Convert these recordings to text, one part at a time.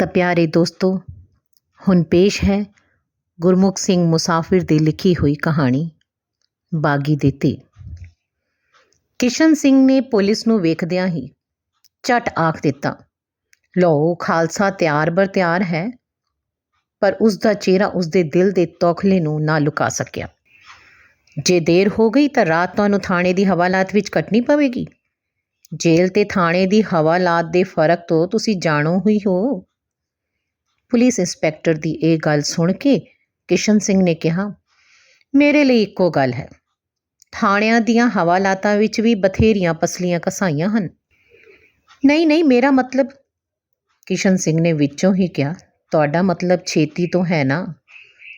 ਤਾਂ ਪਿਆਰੇ ਦੋਸਤੋ, ਹੁਣ ਪੇਸ਼ ਹੈ ਗੁਰਮੁਖ ਸਿੰਘ ਮੁਸਾਫਿਰ ਦੀ ਲਿਖੀ ਹੋਈ ਕਹਾਣੀ, ਬਾਗੀ ਦੇ ਤੇ। ਕਿਸ਼ਨ ਸਿੰਘ ਨੇ ਪੁਲਿਸ ਨੂੰ ਵੇਖਦਿਆਂ ਹੀ ਝਟ ਆਖ ਦਿੱਤਾ, ਲਓ, ਖਾਲਸਾ ਤਿਆਰ ਬਰ ਤਿਆਰ ਹੈ, ਪਰ ਉਸ ਦਾ ਚਿਹਰਾ ਉਸ ਦੇ ਦਿਲ ਦੇ ਤੌਖਲੇ ਨੂੰ ਨਾ ਲੁਕਾ ਸਕਿਆ। ਜੇ ਦੇਰ ਹੋ ਗਈ ਤਾਂ ਰਾਤ ਤੁਹਾਨੂੰ ਥਾਣੇ ਦੀ ਹਵਾਲਾਤ ਵਿੱਚ ਕੱਟਣੀ ਪਵੇਗੀ। ਜੇਲ੍ਹ ਤੇ ਥਾਣੇ ਦੀ ਹਵਾਲਾਤ ਦੇ ਫ਼ਰਕ ਤੋਂ ਤੁਸੀਂ ਜਾਣੋ ਹੀ ਹੋ। ਪੁਲਿਸ ਇੰਸਪੈਕਟਰ ਦੀ ਇਹ ਗੱਲ ਸੁਣ ਕੇ ਕਿਸ਼ਨ ਸਿੰਘ ਨੇ ਕਿਹਾ, ਮੇਰੇ ਲਈ ਇੱਕੋ ਗੱਲ ਹੈ। ਥਾਣਿਆਂ ਦੀਆਂ ਹਵਾਲਾਤਾਂ ਵਿੱਚ ਵੀ ਬਥੇਰੀਆਂ ਪਸਲੀਆਂ ਕਸਾਈਆਂ ਹਨ। ਨਹੀਂ ਨਹੀਂ, ਮੇਰਾ ਮਤਲਬ ਕਿਸ਼ਨ ਸਿੰਘ ਨੇ ਵਿੱਚੋਂ ਹੀ ਕਿਹਾ, ਤੁਹਾਡਾ ਮਤਲਬ ਛੇਤੀ ਤੋਂ ਹੈ ਨਾ।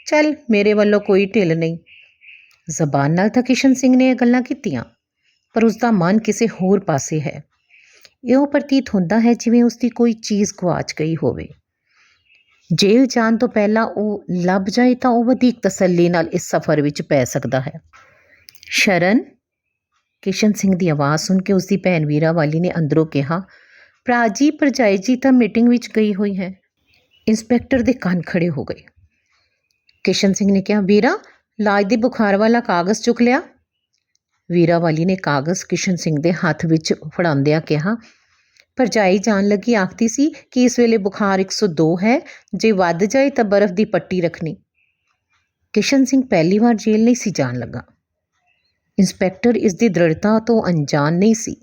ਚੱਲ, ਮੇਰੇ ਵੱਲੋਂ ਕੋਈ ਢਿੱਲ ਨਹੀਂ ਜ਼ਬਾਨ ਨਾਲ ਤਾਂ ਕਿਸ਼ਨ ਸਿੰਘ ਨੇ ਇਹ ਗੱਲਾਂ ਕੀਤੀਆਂ, ਪਰ ਉਸ ਦਾ ਮਨ ਕਿਸੇ ਹੋਰ ਪਾਸੇ ਹੈ। ਇਉਂ ਪ੍ਰਤੀਤ ਹੁੰਦਾ ਹੈ ਜਿਵੇਂ ਉਸ ਦੀ ਕੋਈ ਚੀਜ਼ ਗਵਾਚ ਗਈ ਹੋਵੇ। ਜੇਲ੍ਹ ਜਾਣ ਤੋਂ ਪਹਿਲਾਂ ਉਹ ਲੱਭ ਜਾਏ ਤਾਂ ਉਹ ਵਧੇਕ ਤਸੱਲੀ ਨਾਲ ਇਸ ਸਫ਼ਰ ਵਿੱਚ ਪੈ ਸਕਦਾ ਹੈ। ਸ਼ਰਨ, ਕਿਸ਼ਨ ਸਿੰਘ ਦੀ ਆਵਾਜ਼ ਸੁਣ ਕੇ ਉਸ ਦੀ ਭੈਣ ਵੀਰਾ ਵਾਲੀ ਨੇ ਅੰਦਰੋਂ ਕਿਹਾ, ਭਰਾ ਜੀ, ਭਰਜਾਈ ਜੀ ਤਾਂ ਮੀਟਿੰਗ ਵਿੱਚ ਗਈ ਹੋਈ ਹੈ। ਇੰਸਪੈਕਟਰ ਦੇ ਕੰਨ ਖੜੇ ਹੋ ਗਏ। ਕਿਸ਼ਨ ਸਿੰਘ ਨੇ ਕਿਹਾ, ਵੀਰਾ ਲਾਜ ਦੇ ਬੁਖਾਰ ਵਾਲਾ ਕਾਗਜ਼ ਚੁੱਕ ਲਿਆ? ਵੀਰਾ ਵਾਲੀ ਨੇ ਕਾਗਜ਼ ਕਿਸ਼ਨ ਸਿੰਘ ਦੇ ਹੱਥ ਵਿੱਚ ਫੜਾਉਂਦਿਆਂ ਕਿਹਾ ਭਰਜਾਈ ਜਾਣ ਲੱਗੀ ਆਖਦੀ ਸੀ ਕਿ ਇਸ ਵੇਲੇ ਬੁਖਾਰ 102 ਹੈ, ਜੇ ਵੱਧ ਜਾਏ ਤਾਂ ਬਰਫ਼ ਦੀ ਪੱਟੀ ਰੱਖਣੀ। ਕਿਸ਼ਨ ਸਿੰਘ ਪਹਿਲੀ ਵਾਰ ਜੇਲ੍ਹ ਨਹੀਂ ਸੀ ਜਾਣ ਲੱਗਾ। ਇੰਸਪੈਕਟਰ ਇਸ ਦੀ ਦ੍ਰਿੜਤਾ ਤੋਂ ਅਣਜਾਣ ਨਹੀਂ ਸੀ।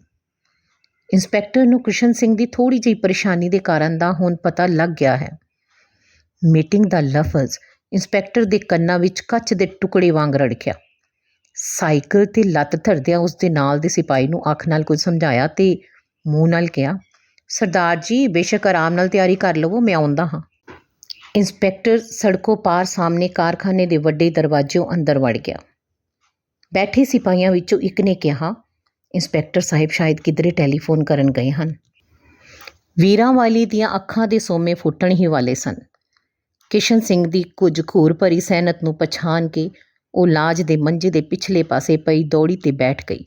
ਇੰਸਪੈਕਟਰ ਨੂੰ ਕਿਸ਼ਨ ਸਿੰਘ ਦੀ ਥੋੜੀ ਜਿਹੀ ਪਰੇਸ਼ਾਨੀ ਦੇ ਕਾਰਨ ਦਾ ਹੁਣ ਪਤਾ ਲੱਗ ਗਿਆ ਹੈ। ਮੀਟਿੰਗ ਦਾ ਲਫ਼ਜ਼ ਇੰਸਪੈਕਟਰ ਦੇ ਕੰਨਾਂ ਵਿੱਚ ਕੱਚ ਦੇ ਟੁਕੜੇ ਵਾਂਗ ਰੜਕਿਆ। ਸਾਈਕਲ ਤੇ ਲੱਤ ਧਰਦਿਆਂ ਉਸ ਦੇ ਨਾਲ ਦੇ ਸਿਪਾਹੀ ਨੂੰ ਅੱਖ ਨਾਲ ਕੁਝ ਸਮਝਾਇਆ ਤੇ ਮੂੰਹ ਨਾਲ ਕਿਹਾ, ਸਰਦਾਰ ਜੀ, ਬੇਸ਼ੱਕ ਆਰਾਮ ਨਾਲ ਤਿਆਰੀ ਕਰ ਲਵੋ, ਮੈਂ ਆਉਂਦਾ ਹਾਂ। ਇੰਸਪੈਕਟਰ ਸੜਕੋਂ ਪਾਰ ਸਾਹਮਣੇ ਕਾਰਖਾਨੇ ਦੇ ਵੱਡੇ ਦਰਵਾਜ਼ਿਓਂ ਅੰਦਰ ਵੜ ਗਿਆ। ਬੈਠੇ ਸਿਪਾਹੀਆਂ ਵਿੱਚੋਂ ਇੱਕ ਨੇ ਕਿਹਾ, ਇੰਸਪੈਕਟਰ ਸਾਹਿਬ ਸ਼ਾਇਦ ਕਿਧਰੇ ਟੈਲੀਫੋਨ ਕਰਨ ਗਏ ਹਨ। ਵੀਰਾਂ ਵਾਲੀ ਦੀਆਂ ਅੱਖਾਂ ਦੇ ਸੋਮੇ ਫੁੱਟਣ ਹੀ ਵਾਲੇ ਸਨ। ਕਿਸ਼ਨ ਸਿੰਘ ਦੀ ਕੁਝ ਘੂਰ ਭਰੀ ਸੈਨਤ ਨੂੰ ਪਛਾਣ ਕੇ ਉਹ ਲਾਜ ਦੇ ਮੰਜੇ ਦੇ ਪਿਛਲੇ ਪਾਸੇ ਪਈ ਦੌੜੀ ਤੇ ਬੈਠ ਗਈ।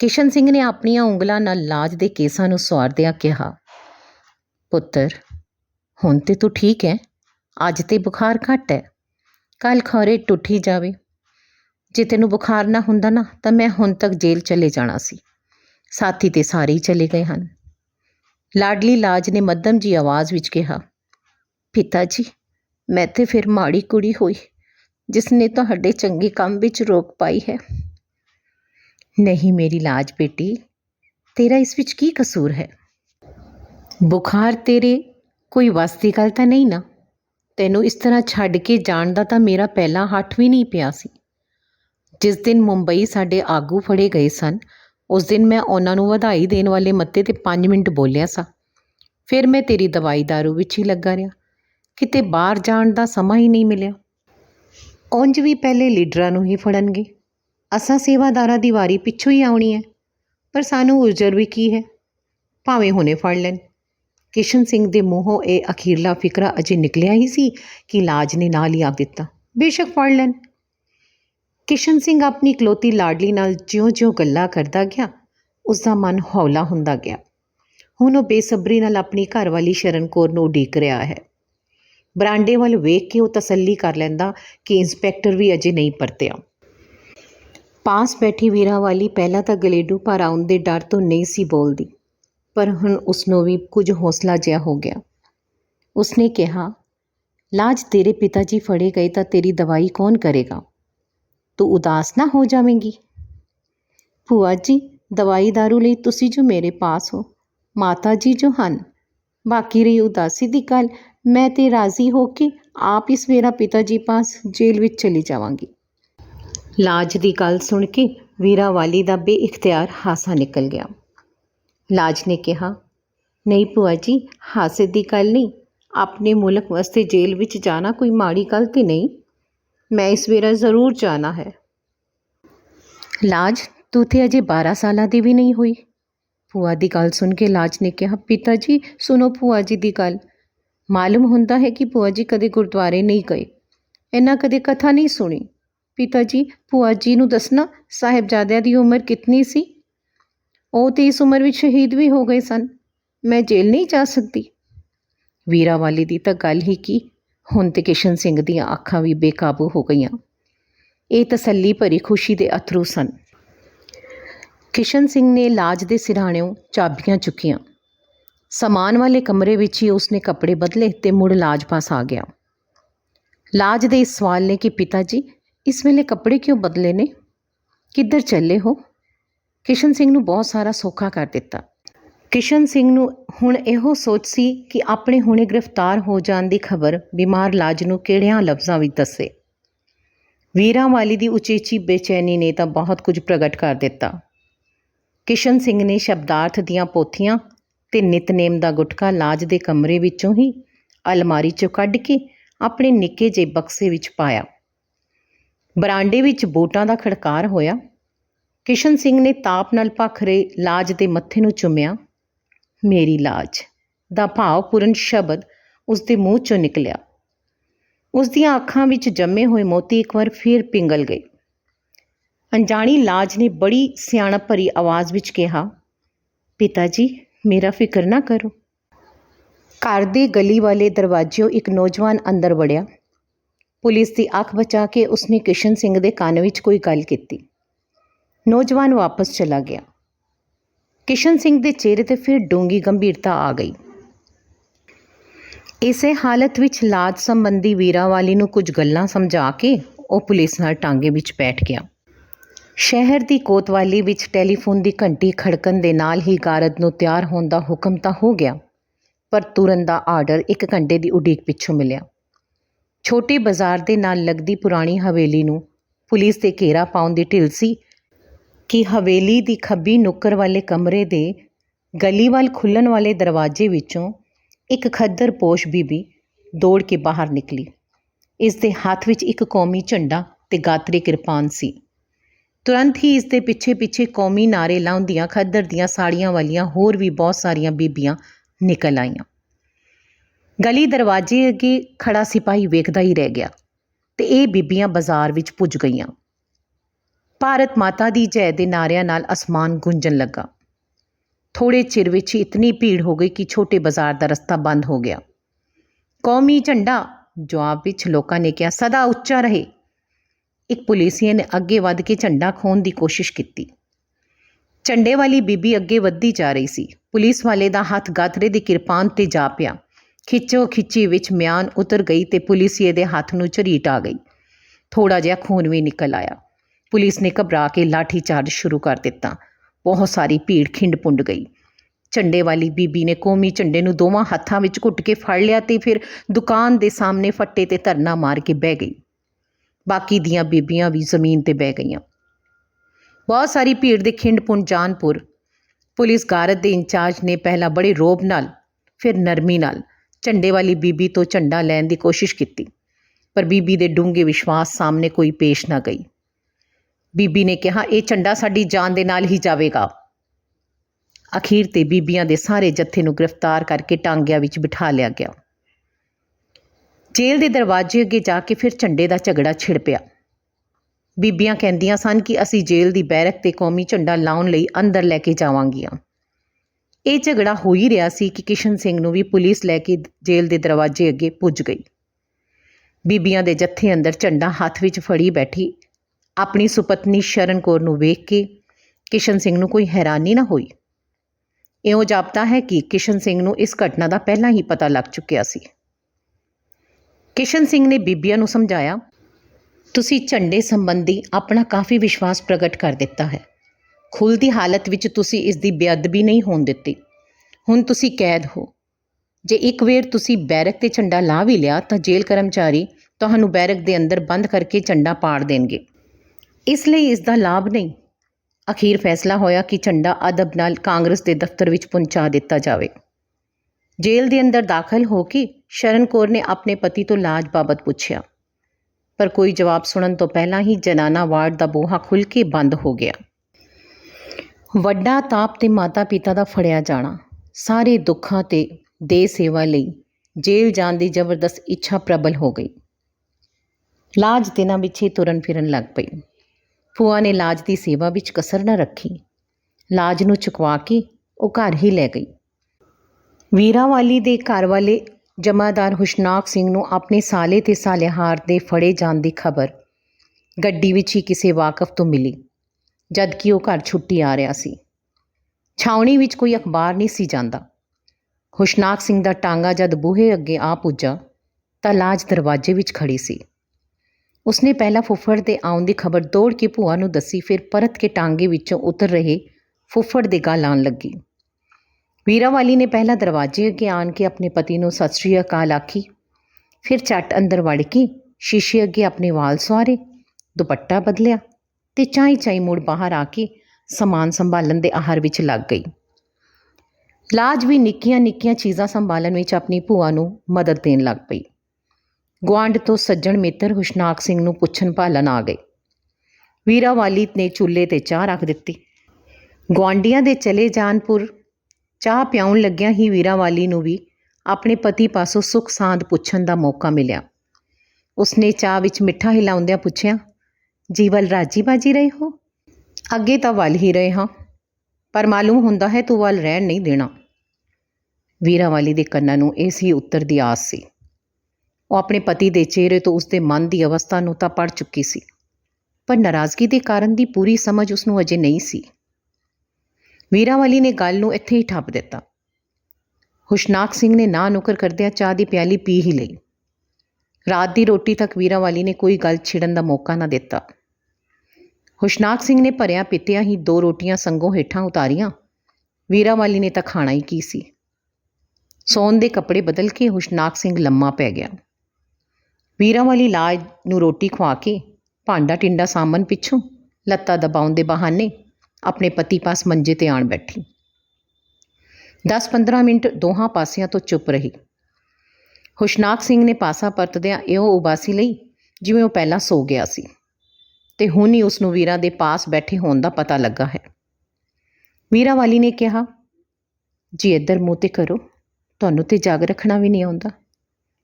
ਕਿਸ਼ਨ ਸਿੰਘ ਨੇ ਆਪਣੀਆਂ ਉਂਗਲਾਂ ਨਾਲ ਲਾਜ ਦੇ ਕੇਸਾਂ ਨੂੰ ਸਵਾਰਦਿਆਂ ਕਿਹਾ, ਪੁੱਤਰ, ਹੁਣ ਤੇ ਤੂੰ ਠੀਕ ਹੈ ਅੱਜ ਤੇ ਬੁਖਾਰ ਘੱਟ ਹੈ ਕੱਲ ਖਰੇ ਟੁੱਟੀ ਜਾਵੇ। ਜੇ ਤੈਨੂੰ ਬੁਖਾਰ ਨਾ ਹੁੰਦਾ ਨਾ, ਤਾਂ ਮੈਂ ਹੁਣ ਤੱਕ ਜੇਲ੍ਹ ਚਲੇ ਜਾਣਾ ਸੀ। ਸਾਥੀ ਤੇ ਸਾਰੇ ਹੀ ਚਲੇ ਗਏ ਹਨ। ਲਾਡਲੀ ਲਾਜ ਨੇ ਮੱਧਮ ਜੀ ਆਵਾਜ਼ ਵਿੱਚ ਕਿਹਾ ਪਿਤਾ ਜੀ ਮੈਂ ਤੇ ਫਿਰ ਮਾੜੀ ਕੁੜੀ ਹੋਈ ਜਿਸ ਨੇ ਤੁਹਾਡੇ ਚੰਗੇ ਕੰਮ ਵਿੱਚ ਰੋਕ ਪਾਈ ਹੈ। ਨਹੀਂ ਮੇਰੀ ਲਾਜ ਬੇਟੀ, ਤੇਰਾ ਇਸ ਵਿੱਚ ਕੀ ਕਸੂਰ ਹੈ? ਬੁਖਾਰ ਤੇਰੇ ਕੋਈ ਵਸ ਦੀ ਗੱਲ ਤਾਂ ਨਹੀਂ ਨਾ। ਤੈਨੂੰ ਇਸ ਤਰ੍ਹਾਂ ਛੱਡ ਕੇ ਜਾਣ ਦਾ ਤਾਂ ਮੇਰਾ ਪਹਿਲਾ ਹੱਠ ਵੀ ਨਹੀਂ ਪਿਆ ਸੀ। ਜਿਸ ਦਿਨ ਮੁੰਬਈ ਸਾਡੇ ਆਗੂ ਫੜੇ ਗਏ ਸਨ, ਉਸ ਦਿਨ ਮੈਂ ਉਹਨਾਂ ਨੂੰ ਵਧਾਈ ਦੇਣ ਵਾਲੇ ਮੱਤੇ ਤੇ 5 ਮਿੰਟ ਬੋਲਿਆ ਸਾਂ। ਫਿਰ ਮੈਂ ਤੇਰੀ ਦਵਾਈ ਦਾਰੂ ਵਿੱਚ ਹੀ ਲੱਗਾ ਰਿਹਾ। ਕਿਤੇ ਬਾਹਰ ਜਾਣ ਦਾ ਸਮਾਂ ਹੀ ਨਹੀਂ ਮਿਲਿਆ। ਉਂਝ ਵੀ ਪਹਿਲੇ ਲੀਡਰਾਂ ਨੂੰ ਹੀ ਫੜਨਗੇ। ਅਸਾਂ ਸੇਵਾਦਾਰਾਂ ਦੀ ਵਾਰੀ ਪਿੱਛੋਂ ਹੀ ਆਉਣੀ ਹੈ। ਪਰ ਸਾਨੂੰ ਉਜਰ ਵੀ ਕੀ ਹੈ? ਭਾਵੇਂ ਹੁਣੇ ਫੜ ਲੈਣ। ਕਿਸ਼ਨ ਸਿੰਘ ਦੇ ਮੂੰਹੋਂ ਇਹ ਅਖੀਰਲਾ ਫਿਕਰਾ ਅਜੇ ਨਿਕਲਿਆ ਹੀ ਸੀ ਕਿ ਲਾਜ ਨੇ ਨਾਲ ਹੀ ਆ ਦਿੱਤਾ। ਬੇਸ਼ੱਕ ਫੜ ਲੈਣ। ਕਿਸ਼ਨ ਸਿੰਘ ਆਪਣੀ ਕਲੋਤੀ ਲਾਡਲੀ ਨਾਲ ਜਿਉਂ-ਜਿਉਂ ਗੱਲਾਂ ਕਰਦਾ ਗਿਆ ਉਸ ਦਾ ਮਨ ਹੌਲਾ ਹੁੰਦਾ ਗਿਆ। ਹੁਣ ਉਹ ਬੇਸਬਰੀ ਨਾਲ ਆਪਣੀ ਘਰਵਾਲੀ ਸ਼ਰਨ ਕੌਰ ਨੂੰ ਉਡੀਕ ਰਿਹਾ ਹੈ। ਬਰਾਂਡੇ ਵੱਲ ਵੇਖ ਕੇ ਉਹ ਤਸੱਲੀ ਕਰ ਲੈਂਦਾ ਕਿ ਇੰਸਪੈਕਟਰ ਵੀ ਅਜੇ ਨਹੀਂ ਪਰਤਿਆ। ਪਾਸ ਬੈਠੀ ਵੀਰਾ ਵਾਲੀ ਪਹਿਲਾਂ ਤਾਂ ਗਲੇਡੂ ਪਰ ਆਉਣ ਦੇ ਡਰ ਤੋਂ ਨਹੀਂ ਸੀ ਬੋਲਦੀ, ਪਰ ਹੁਣ ਉਸ ਨੂੰ ਵੀ ਕੁਝ ਹੌਸਲਾ ਜਿਹਾ ਹੋ ਗਿਆ। ਉਸਨੇ ਕਿਹਾ, ਲਾਜ ਤੇਰੇ ਪਿਤਾ ਜੀ ਫੜੇ ਗਏ ਤਾਂ ਤੇਰੀ ਦਵਾਈ ਕੌਣ ਕਰੇਗਾ? ਤੂੰ ਉਦਾਸ ਨਾ ਹੋ ਜਾਵੇਂਗੀ? ਭੂਆ ਜੀ, ਦਵਾਈ ਦਾਰੂ ਲਈ ਤੁਸੀਂ ਜੋ ਮੇਰੇ ਪਾਸ ਹੋ, ਮਾਤਾ ਜੀ ਜੋ ਹਨ, ਬਾਕੀ ਰਹੀ ਉਦਾਸੀ ਦੀ ਗੱਲ, ਮੈਂ ਤੇ ਰਾਜ਼ੀ ਹੋ ਕੇ ਆਪ ਹੀ ਸਵੇਰਾ ਪਿਤਾ ਜੀ ਪਾਸ ਜੇਲ੍ਹ ਵਿੱਚ ਚਲੀ ਜਾਵਾਂਗੀ। ਲਾਜ ਦੀ ਗੱਲ ਸੁਣ ਕੇ ਵੀਰਾ ਵਾਲੀ ਦਾ ਬੇਇਖਤਿਆਰ ਹਾਸਾ ਨਿਕਲ ਗਿਆ। ਲਾਜ ਨੇ ਕਿਹਾ, ਨਹੀਂ ਭੂਆ ਜੀ, ਹਾਸੇ ਦੀ ਗੱਲ ਨਹੀਂ। ਆਪਣੇ ਮੁਲਕ ਵਾਸਤੇ ਜੇਲ੍ਹ ਵਿੱਚ ਜਾਣਾ ਕੋਈ ਮਾੜੀ ਗੱਲ ਤੇ ਨਹੀਂ। ਮੈਂ ਇਸ ਵੇਰਾ ਜ਼ਰੂਰ ਜਾਣਾ ਹੈ। ਲਾਜ, ਤੂੰ ਤੇ ਅਜੇ 12 ਸਾਲਾਂ ਦੀ ਵੀ ਨਹੀਂ ਹੋਈ। ਭੂਆ ਦੀ ਗੱਲ ਸੁਣ ਕੇ ਲਾਜ ਨੇ ਕਿਹਾ, ਪਿਤਾ ਜੀ, ਸੁਣੋ ਭੂਆ ਜੀ ਦੀ ਗੱਲ। ਮਾਲੂਮ ਹੁੰਦਾ ਹੈ ਕਿ ਭੂਆ ਜੀ ਕਦੇ ਗੁਰਦੁਆਰੇ ਨਹੀਂ ਗਏ। ਇਹਨਾਂ ਕਦੇ ਕਥਾ ਨਹੀਂ ਸੁਣੀ। ਪਿਤਾ ਜੀ, ਭੂਆ ਜੀ ਨੂੰ ਦੱਸਣਾ, ਸਾਹਿਬਜ਼ਾਦਿਆਂ ਦੀ ਉਮਰ ਕਿੰਨੀ ਸੀ? ਉਹ ਤੇ ਇਸ ਉਮਰ ਵਿੱਚ ਸ਼ਹੀਦ ਵੀ ਹੋ ਗਏ ਸਨ। ਮੈਂ ਜੇਲ੍ਹ ਨਹੀਂ ਜਾ ਸਕਦੀ। ਵੀਰਾ ਵਾਲੀ ਦੀ ਤਾਂ ਗੱਲ ਹੀ ਕੀ? ਹੁਣ ਤੇ ਕਿਸ਼ਨ ਸਿੰਘ ਦੀਆਂ ਅੱਖਾਂ ਵੀ ਬੇਕਾਬੂ ਹੋ ਗਈਆਂ। ਇਹ ਤਸੱਲੀ ਭਰੀ ਖੁਸ਼ੀ ਦੇ ਅਥਰੂ ਸਨ। ਕਿਸ਼ਨ ਸਿੰਘ ਨੇ ਲਾਜ ਦੇ ਸਿਰਹਾਣਿਓਂ ਚਾਬੀਆਂ ਚੁੱਕੀਆਂ। ਸਮਾਨ ਵਾਲੇ ਕਮਰੇ ਵਿੱਚ ਹੀ ਉਸਨੇ ਕੱਪੜੇ ਬਦਲੇ ਤੇ ਮੁੜ ਲਾਜ ਪਾਸ ਆ ਗਿਆ। ਲਾਜ ਦੇ ਇਸ ਸਵਾਲ ਨੇ ਕਿ ਪਿਤਾ ਜੀ ਇਸ ਵੇਲੇ ਕੱਪੜੇ ਕਿਉਂ ਬਦਲੇ ਨੇ? ਕਿੱਧਰ ਚੱਲੇ ਹੋ? ਕਿਸ਼ਨ ਸਿੰਘ ਨੂੰ ਬਹੁਤ ਸਾਰਾ ਸੌਖਾ ਕਰ ਦਿੱਤਾ। ਕਿਸ਼ਨ ਸਿੰਘ ਨੂੰ ਹੁਣ ਇਹੋ ਸੋਚ ਸੀ ਕਿ ਆਪਣੇ ਹੁਣੇ ਗ੍ਰਿਫਤਾਰ ਹੋ ਜਾਣ ਦੀ ਖਬਰ ਬਿਮਾਰ ਲਾਜ ਨੂੰ ਕਿਹੜਿਆਂ ਲਫ਼ਜ਼ਾਂ ਵਿੱਚ ਦੱਸੇ। ਵੀਰਾਂ ਵਾਲੀ ਦੀ ਉਚੇਚੀ ਬੇਚੈਨੀ ਨੇ ਤਾਂ ਬਹੁਤ ਕੁਝ ਪ੍ਰਗਟ ਕਰ ਦਿੱਤਾ। ਕਿਸ਼ਨ ਸਿੰਘ ਨੇ ਸ਼ਬਦਾਰਥ ਦੀਆਂ ਪੋਥੀਆਂ ਤੇ ਨਿਤਨੇਮ ਦਾ ਗੁਟਕਾ ਲਾਜ ਦੇ ਕਮਰੇ ਵਿੱਚੋਂ ਹੀ ਅਲਮਾਰੀ ਚੋਂ ਕੱਢ ਕੇ ਆਪਣੇ ਨਿੱਕੇ ਜਿਹੇ ਬਕਸੇ ਵਿੱਚ ਪਾਇਆ। ਬਰਾਂਡੇ ਵਿੱਚ ਬੋਟਾਂ ਦਾ ਖੜਕਾਰ ਹੋਇਆ। ਕਿਸ਼ਨ ਸਿੰਘ ਨੇ ਤਾਪ ਨਾਲ ਭਖ ਰਹੇ ਲਾਜ ਦੇ ਮੱਥੇ ਨੂੰ ਚੁੰਮਿਆ। ਮੇਰੀ ਲਾਜ ਦਾ ਭਾਵਪੂਰਨ ਸ਼ਬਦ ਉਸ ਦੇ ਮੂੰਹ ਚੋਂ ਨਿਕਲਿਆ। ਉਸ ਦੀਆਂ ਅੱਖਾਂ ਵਿੱਚ ਜੰਮੇ ਹੋਏ ਮੋਤੀ ਇੱਕ ਵਾਰ ਫੇਰ ਪਿੰਗਲ ਗਏ। ਅਣਜਾਣੀ ਲਾਜ ਨੇ ਬੜੀ ਸਿਆਣਪ ਭਰੀ ਆਵਾਜ਼ ਵਿੱਚ ਕਿਹਾ, ਪਿਤਾ ਜੀ, ਮੇਰਾ ਫਿਕਰ ਨਾ ਕਰੋ। ਘਰ ਦੇ ਗਲੀ ਵਾਲੇ ਦਰਵਾਜ਼ਿਓਂ ਇੱਕ ਨੌਜਵਾਨ ਅੰਦਰ ਵੜਿਆ। ਪੁਲਿਸ ਦੀ ਅੱਖ ਬਚਾ ਕੇ ਉਸਨੇ ਕਿਸ਼ਨ ਸਿੰਘ ਦੇ ਕੰਨ ਵਿੱਚ ਕੋਈ ਗੱਲ ਕੀਤੀ। ਨੌਜਵਾਨ ਵਾਪਸ ਚਲਾ ਗਿਆ। ਕਿਸ਼ਨ ਸਿੰਘ ਦੇ ਚਿਹਰੇ ਤੇ ਫਿਰ ਡੂੰਗੀ ਗੰਭੀਰਤਾ ਆ ਗਈ। ਇਸੇ ਹਾਲਤ ਵਿੱਚ ਲਾਜ ਸੰਬੰਧੀ ਵੀਰਾਂ ਵਾਲੀ ਨੂੰ ਕੁਝ ਗੱਲਾਂ ਸਮਝਾ ਕੇ ਉਹ ਪੁਲਿਸ ਨਾਲ ਟਾਂਗੇ ਵਿੱਚ ਬੈਠ ਗਿਆ। ਸ਼ਹਿਰ ਦੀ ਕੋਤਵਾਲੀ ਵਿੱਚ ਟੈਲੀਫੋਨ ਦੀ ਘੰਟੀ ਖੜਕਣ ਦੇ ਨਾਲ ਹੀ ਗਾਰਦ ਨੂੰ ਤਿਆਰ ਹੋਣ ਦਾ ਹੁਕਮ ਤਾਂ ਹੋ ਗਿਆ, ਪਰ ਤੁਰਨ ਦਾ ਆਰਡਰ ਇੱਕ ਘੰਟੇ ਦੀ ਉਡੀਕ ਪਿੱਛੋਂ ਮਿਲਿਆ। ਛੋਟੇ ਬਾਜ਼ਾਰ ਦੇ ਨਾਲ ਲੱਗਦੀ ਪੁਰਾਣੀ ਹਵੇਲੀ ਨੂੰ ਪੁਲਿਸ ਦੇ ਘੇਰਾ ਪਾਉਣ ਦੀ ਢਿੱਲ ਸੀ ਕਿ ਹਵੇਲੀ ਦੀ ਖੱਬੀ ਨੁੱਕਰ ਵਾਲੇ ਕਮਰੇ ਦੇ ਗਲੀ ਵੱਲ ਖੁੱਲਣ ਵਾਲੇ ਦਰਵਾਜ਼ੇ ਵਿੱਚੋਂ ਇੱਕ ਖੱਦਰ ਪੋਸ਼ ਬੀਬੀ ਦੌੜ ਕੇ ਬਾਹਰ ਨਿਕਲੀ। ਇਸ ਦੇ ਹੱਥ ਵਿੱਚ ਇੱਕ ਕੌਮੀ ਝੰਡਾ ਤੇ ਗਾਤਰੀ ਕਿਰਪਾਨ ਸੀ। ਤੁਰੰਤ ਹੀ ਇਸ ਦੇ ਪਿੱਛੇ ਪਿੱਛੇ ਕੌਮੀ ਨਾਰੇ ਲਾਉਂਦੀਆਂ ਖੱਦਰ ਦੀਆਂ ਸਾੜੀਆਂ ਵਾਲੀਆਂ ਹੋਰ ਵੀ ਬਹੁਤ ਸਾਰੀਆਂ ਬੀਬੀਆਂ ਨਿਕਲ ਆਈਆਂ। ਗਲੀ ਦਰਵਾਜ਼ੇ ਅੱਗੇ ਖੜਾ ਸਿਪਾਹੀ ਵੇਖਦਾ ਹੀ ਰਹਿ ਗਿਆ ਤੇ ਇਹ ਬੀਬੀਆਂ ਬਾਜ਼ਾਰ ਵਿੱਚ ਪੁੱਜ ਗਈਆਂ। ਭਾਰਤ ਮਾਤਾ ਦੀ ਜੈ ਦੇ ਨਾਰਿਆਂ ਨਾਲ ਅਸਮਾਨ ਗੁੰਜਣ ਲੱਗਾ। ਥੋੜੇ ਚਿਰ ਵਿੱਚ ਇਤਨੀ ਭੀੜ ਹੋ ਗਈ ਕਿ ਛੋਟੇ ਬਾਜ਼ਾਰ ਦਾ ਰਸਤਾ ਬੰਦ ਹੋ ਗਿਆ। ਕੌਮੀ ਝੰਡਾ, ਜਵਾਬ ਵਿੱਚ ਲੋਕਾਂ ਨੇ ਕਿਹਾ, ਸਦਾ ਉੱਚਾ ਰਹੇ। ਇੱਕ ਪੁਲਿਸੀਏ ਨੇ ਅੱਗੇ ਵੱਧ ਕੇ ਝੰਡਾ ਖੋਣ ਦੀ ਕੋਸ਼ਿਸ਼ ਕੀਤੀ। ਝੰਡੇ ਵਾਲੀ ਬੀਬੀ ਅੱਗੇ ਵੱਧਦੀ ਜਾ ਰਹੀ ਸੀ। ਪੁਲਿਸ ਵਾਲੇ ਦਾ ਹੱਥ ਗਾਤਰੇ ਦੀ ਕਿਰਪਾਨ ਤੇ ਜਾ ਪਿਆ। ਖਿੱਚੋ ਖਿੱਚੀ ਵਿੱਚ ਮਿਆਨ ਉਤਰ ਗਈ ਤੇ ਪੁਲਿਸੀਏ ਦੇ ਹੱਥ ਨੂੰ ਝਰੀਟ ਆ ਗਈ। ਥੋੜਾ ਜਿਹਾ ਖੂਨ ਵੀ ਨਿਕਲ ਆਇਆ। ਪੁਲਿਸ ਨੇ ਘਬਰਾ ਕੇ ਲਾਠੀ ਚਾਰਜ ਸ਼ੁਰੂ ਕਰ ਦਿੱਤਾ। ਬਹੁਤ ਸਾਰੀ ਭੀੜ ਖਿੰਡ ਪੁੰਡ ਗਈ। ਝੰਡੇ ਵਾਲੀ ਬੀਬੀ ਨੇ ਕੌਮੀ ਝੰਡੇ ਨੂੰ ਦੋਵਾਂ ਹੱਥਾਂ ਵਿੱਚ ਘੁੱਟ ਕੇ ਫੜ ਲਿਆ ਤੇ ਫਿਰ ਦੁਕਾਨ ਦੇ ਸਾਹਮਣੇ ਫੱਟੇ ਤੇ ਧਰਨਾ ਮਾਰ ਕੇ ਬਹਿ ਗਈ। ਬਾਕੀ ਦੀਆਂ ਬੀਬੀਆਂ ਵੀ ਜ਼ਮੀਨ ਤੇ ਬਹਿ ਗਈਆਂ। ਬਹੁਤ ਸਾਰੀ ਭੀੜ ਦੇ ਖਿੰਡ ਪੁੰਡ ਜਾਨਪੁਰ। ਪੁਲਿਸ ਗਾਰਦ ਦੇ ਇੰਚਾਰਜ ਨੇ ਪਹਿਲਾਂ ਬੜੇ ਰੋਬ ਨਾਲ, ਫਿਰ ਨਰਮੀ ਨਾਲ ਝੰਡੇ ਵਾਲੀ ਬੀਬੀ ਤੋਂ ਝੰਡਾ ਲੈਣ ਦੀ ਕੋਸ਼ਿਸ਼ ਕੀਤੀ, ਪਰ ਬੀਬੀ ਦੇ ਡੂੰਘੇ ਵਿਸ਼ਵਾਸ ਸਾਹਮਣੇ ਕੋਈ ਪੇਸ਼ ਨਾ ਗਈ। ਬੀਬੀ ਨੇ ਕਿਹਾ, ਇਹ ਝੰਡਾ ਸਾਡੀ ਜਾਨ ਦੇ ਨਾਲ ਹੀ ਜਾਵੇਗਾ। ਅਖੀਰ ਤੇ ਬੀਬੀਆਂ ਦੇ ਸਾਰੇ ਜੱਥੇ ਨੂੰ ਗ੍ਰਿਫਤਾਰ ਕਰਕੇ ਟਾਂਗਿਆਂ ਵਿੱਚ ਬਿਠਾ ਲਿਆ ਗਿਆ। ਜੇਲ੍ਹ ਦੇ ਦਰਵਾਜ਼ੇ ਅੱਗੇ ਜਾ ਕੇ ਫਿਰ ਝੰਡੇ ਦਾ ਝਗੜਾ ਛਿੜ ਪਿਆ। ਬੀਬੀਆਂ ਕਹਿੰਦੀਆਂ ਸਨ ਕਿ ਅਸੀਂ ਜੇਲ੍ਹ ਦੀ ਬੈਰਕ ਤੇ ਕੌਮੀ ਝੰਡਾ ਲਾਉਣ ਲਈ ਅੰਦਰ ਲੈ ਕੇ ਜਾਵਾਂਗੀਆਂ। ਇਹ ਝਗੜਾ ਹੋ ਹੀ ਰਿਹਾ ਸੀ ਕਿ ਕਿਸ਼ਨ ਸਿੰਘ ਨੂੰ ਵੀ ਪੁਲਿਸ ਲੈ ਕੇ ਜੇਲ੍ਹ ਦੇ ਦਰਵਾਜ਼ੇ ਅੱਗੇ ਪੁੱਜ ਗਈ। ਬੀਬੀਆਂ ਦੇ ਜੱਥੇ ਅੰਦਰ ਝੰਡਾ ਹੱਥ ਵਿੱਚ ਫੜੀ ਬੈਠੀ ਆਪਣੀ ਸੁਪਤਨੀ ਸ਼ਰਨ ਕੌਰ ਨੂੰ ਵੇਖ ਕੇ ਕਿਸ਼ਨ ਸਿੰਘ ਨੂੰ ਕੋਈ ਹੈਰਾਨੀ ਨਾ ਹੋਈ। ਇਉਂ ਜਾਪਦਾ ਹੈ ਕਿ ਕਿਸ਼ਨ ਸਿੰਘ ਨੂੰ ਇਸ ਘਟਨਾ ਦਾ ਪਹਿਲਾਂ ਹੀ ਪਤਾ ਲੱਗ ਚੁੱਕਿਆ ਸੀ। ਕਿਸ਼ਨ ਸਿੰਘ ਨੇ ਬੀਬੀਆਂ ਨੂੰ ਸਮਝਾਇਆ, ਤੁਸੀਂ ਝੰਡੇ ਸੰਬੰਧੀ ਆਪਣਾ ਕਾਫੀ ਵਿਸ਼ਵਾਸ ਪ੍ਰਗਟ ਕਰ ਦਿੱਤਾ ਹੈ। ਖੁੱਲ੍ਹ ਹਾਲਤ ਵਿੱਚ ਤੁਸੀਂ ਇਸ ਦੀ ਬੇਅਦਬੀ ਨਹੀਂ ਹੋਣ ਦਿੱਤੀ। ਹੁਣ ਤੁਸੀਂ ਕੈਦ ਹੋ। ਜੇ ਇੱਕ ਵੇਰ ਤੁਸੀਂ ਬੈਰਕ ਤੇ ਝੰਡਾ ਲਾ ਵੀ ਲਿਆ ਤਾਂ ਜੇਲ੍ਹ ਕਰਮਚਾਰੀ ਤੁਹਾਨੂੰ ਬੈਰਕ ਦੇ ਅੰਦਰ ਬੰਦ ਕਰਕੇ ਝੰਡਾ ਪਾੜ ਦੇਣਗੇ। ਇਸ ਲਈ ਇਸ ਦਾ ਲਾਭ ਨਹੀਂ। ਅਖੀਰ ਫੈਸਲਾ ਹੋਇਆ ਕਿ ਝੰਡਾ ਅਦਬ ਨਾਲ ਕਾਂਗਰਸ ਦੇ ਦਫ਼ਤਰ ਵਿੱਚ ਪਹੁੰਚਾ ਦਿੱਤਾ ਜਾਵੇ। ਜੇਲ੍ਹ ਦੇ ਅੰਦਰ ਦਾਖਲ ਹੋ ਕੇ ਸ਼ਰਨ ਕੌਰ ਨੇ ਆਪਣੇ ਪਤੀ ਤੋਂ ਲਾਜ ਬਾਬਤ ਪੁੱਛਿਆ। ਪਰ ਕੋਈ ਜਵਾਬ ਸੁਣਨ ਤੋਂ ਪਹਿਲਾਂ ਹੀ ਜਨਾਨਾ ਵਾਰਡ ਦਾ ਬੋਹਾ ਖੁੱਲ੍ਹ ਕੇ ਬੰਦ ਹੋ ਗਿਆ। ਵੱਡਾ ਤਾਪ ਤੇ ਮਾਤਾ ਪਿਤਾ ਦਾ ਫੜਿਆ ਜਾਣਾ, ਸਾਰੇ ਦੁੱਖਾਂ ਤੇ ਦੇ ਸੇਵਾ ਲਈ ਜੇਲ੍ਹ ਜਾਣ ਦੀ ਜ਼ਬਰਦਸਤ ਇੱਛਾ ਪ੍ਰਬਲ ਹੋ ਗਈ। ਲਾਜ ਦਿਨਾਂ ਵਿੱਚ ਹੀ ਤੁਰਨ ਫਿਰਨ ਲੱਗ ਪਈ। ਭੂਆ ਨੇ ਲਾਜ ਦੀ ਸੇਵਾ ਵਿੱਚ ਕਸਰ ਨਾ ਰੱਖੀ। ਲਾਜ ਨੂੰ ਚੁਕਵਾ ਕੇ ਉਹ ਘਰ ਹੀ ਲੈ ਗਈ। ਵੀਰਾਂਵਾਲੀ ਦੇ ਘਰ ਵਾਲੇ ਜਮਾਦਾਰ ਹੁਸ਼ਨਾਕ ਸਿੰਘ ਨੂੰ ਆਪਣੇ ਸਾਲੇ ਤੇ ਸਾਲੇਹਾਰ ਦੇ ਫੜੇ ਜਾਣ ਦੀ ਖਬਰ ਗੱਡੀ ਵਿੱਚ ਹੀ ਕਿਸੇ ਵਾਕਫ ਤੋਂ ਮਿਲੀ। ਜਦ ਕਿ ਉਹ ਘਰ ਛੁੱਟੀ ਆ ਰਿਹਾ ਸੀ। ਛਾਉਣੀ ਵਿੱਚ ਕੋਈ ਅਖਬਾਰ ਨਹੀਂ ਸੀ ਜਾਂਦਾ। ਹੁਸ਼ਨਾਕ ਸਿੰਘ ਦਾ ਟਾਂਗਾ ਜਦ ਬੂਹੇ ਅੱਗੇ ਆ ਪੁੱਜਾ, ਤਾਂ ਲਾਜ ਦਰਵਾਜ਼ੇ ਵਿੱਚ ਖੜੀ ਸੀ। ਉਸਨੇ ਪਹਿਲਾਂ ਫੁੱਫੜ ਦੇ ਆਉਣ ਦੀ ਖਬਰ ਦੌੜ ਕੇ ਭੂਆ ਨੂੰ ਦੱਸੀ, ਫਿਰ ਪਰਤ ਕੇ ਟਾਂਗੇ ਵਿੱਚੋਂ ਉਤਰ ਰਹੇ ਫੁੱਫੜ ਦੇ ਗੱਲ ਆਉਣ ਲੱਗੀ। ਵੀਰਾ ਵਾਲੀ ਨੇ ਪਹਿਲਾਂ ਦਰਵਾਜ਼ੇ ਅੱਗੇ ਆਣ ਕੇ ਆਪਣੇ ਪਤੀ ਨੂੰ ਸਤਿ ਸ਼੍ਰੀ ਅਕਾਲ ਆਖੀ, ਫਿਰ ਝੱਟ ਅੰਦਰ ਵੜ ਕੇ ਸ਼ੀਸ਼ੇ ਅੱਗੇ ਆਪਣੇ ਵਾਲ ਸਵਾਰੇ ਦੁਪੱਟਾ ਬਦਲਿਆ। ਤੇ ਚਾਈ ਚਾਈ ਮੁੜ ਬਾਹਰ ਆ ਕੇ ਸਮਾਨ ਸੰਭਾਲਣ ਦੇ ਆਹਰ ਵਿੱਚ ਲੱਗ ਗਈ। ਲਾਜ ਵੀ ਨਿੱਕੀਆਂ ਨਿੱਕੀਆਂ ਚੀਜ਼ਾਂ ਸੰਭਾਲਣ ਵਿੱਚ ਆਪਣੀ ਭੂਆ ਨੂੰ ਮਦਦ ਦੇਣ ਲੱਗ ਪਈ। ਗੁਆਂਢ ਤੋਂ ਸੱਜਣ ਮਿੱਤਰ ਹੁਸ਼ਨਾਕ ਸਿੰਘ ਨੂੰ ਪੁੱਛਣ ਭਾਲਣ ਆ ਗਏ। ਵੀਰਾ ਵਾਲੀ ਨੇ ਚੁੱਲ੍ਹੇ ਤੇ ਚਾਹ ਰੱਖ ਦਿੱਤੀ। ਗੁਆਂਢੀਆਂ ਦੇ ਚਲੇ ਜਾਨਪੁਰ ਚਾਹ ਪਿਆਉਣ ਲੱਗਿਆਂ ਹੀ ਵੀਰਾ ਵਾਲੀ ਨੂੰ ਵੀ ਆਪਣੇ ਪਤੀ ਪਾਸੋਂ ਸੁੱਖ ਸਾਂਦ ਪੁੱਛਣ ਦਾ ਮੌਕਾ ਮਿਲਿਆ। ਉਸਨੇ ਚਾਹ ਵਿੱਚ ਮਿੱਠਾ ਹਿਲਾਉਂਦਿਆਂ ਪੁੱਛਿਆ ਜੀਵਲ ਰਾਜੀ ਬਾਜੀ ਰਹੇ ਹੋ? ਅੱਗੇ ਤਾਂ ਵੱਲ ਹੀ ਰਹੇ ਹਾਂ, ਪਰ ਮਾਲੂਮ ਹੁੰਦਾ ਹੈ ਤੂੰ ਵੱਲ ਰਹਿਣ ਨਹੀਂ ਦੇਣਾ। ਵੀਰਾਵਾਲੀ ਦੇ ਕੰਨਾਂ ਨੂੰ ਇਸ ਹੀ ਉੱਤਰ ਦੀ ਆਸ ਸੀ। ਉਹ ਆਪਣੇ ਪਤੀ ਦੇ ਚਿਹਰੇ ਤੋਂ ਉਸਦੇ ਮਨ ਦੀ ਅਵਸਥਾ ਨੂੰ ਤਾਂ ਪੜ ਚੁੱਕੀ ਸੀ, ਪਰ ਨਾਰਾਜ਼ਗੀ ਦੇ ਕਾਰਨ ਦੀ ਪੂਰੀ ਸਮਝ ਉਸ ਨੂੰ ਅਜੇ ਨਹੀਂ ਸੀ। ਵੀਰਾਵਾਲੀ ਨੇ ਗੱਲ ਨੂੰ ਇੱਥੇ ਹੀ ਠੱਪ ਦਿੱਤਾ। ਹੁਸ਼ਨਾਕ ਸਿੰਘ ਨੇ ਨਾ ਨੁਕਰ ਕਰਦਿਆਂ ਚਾਹ ਦੀ ਪਿਆਲੀ ਪੀ ਹੀ ਲਈ। ਰਾਤ ਦੀ ਰੋਟੀ ਤੱਕ ਵੀਰਾ ਵਾਲੀ ਨੇ ਕੋਈ ਗੱਲ ਛਿੜਨ ਦਾ ਮੌਕਾ ਨਾ ਦਿੱਤਾ। ਹੁਸ਼ਨਾਕ ਸਿੰਘ ਨੇ ਭਰਿਆ ਪਿੱਤਿਆਂ ਹੀ ਦੋ ਰੋਟੀਆਂ ਸੰਗੋਂ ਹੇਠਾਂ ਉਤਾਰੀਆਂ। ਵੀਰਾ ਵਾਲੀ ਨੇ ਤਾਂ ਖਾਣਾ ਹੀ ਕੀ ਸੀ? ਸੌਣ ਦੇ ਕੱਪੜੇ ਬਦਲ ਕੇ ਹੁਸ਼ਨਾਕ ਸਿੰਘ ਲੰਮਾ ਪੈ ਗਿਆ। ਵੀਰਾ ਵਾਲੀ ਲਾਜ ਨੂੰ ਰੋਟੀ ਖਵਾ ਕੇ ਭਾਂਡਾ ਟਿੰਡਾ ਸਾਮਨ ਪਿੱਛੋਂ ਲੱਤਾਂ ਦਬਾਉਣ ਦੇ ਬਹਾਨੇ ਆਪਣੇ ਪਤੀ ਪਾਸ ਮੰਜੇ ਤੇ ਆਣ ਬੈਠੀ। 10-15 ਮਿੰਟ ਦੋਹਾਂ ਪਾਸਿਆਂ ਤੋਂ ਚੁੱਪ ਰਹੀ। ਹੁਸ਼ਨਾਕ ਸਿੰਘ ਨੇ ਪਾਸਾ ਪਰਤਦਿਆਂ ਇਹੋ ਉਬਾਸੀ ਲਈ ਜਿਵੇਂ ਉਹ ਪਹਿਲਾਂ ਸੋ ਗਿਆ ਸੀ ਤੇ ਹੁਣ ਹੀ ਉਸ ਨੂੰ ਵੀਰਾ ਦੇ ਪਾਸ ਬੈਠੇ ਹੋਣ ਦਾ ਪਤਾ ਲੱਗਾ ਹੈ। ਵੀਰਾ ਵਾਲੀ ਨੇ ਕਿਹਾ, ਜੀ ਇੱਧਰ ਮੂੰਹ ਤੇ ਕਰੋ, ਤੁਹਾਨੂੰ ਤੇ ਜਾਗ ਰੱਖਣਾ ਵੀ ਨਹੀਂ ਆਉਂਦਾ।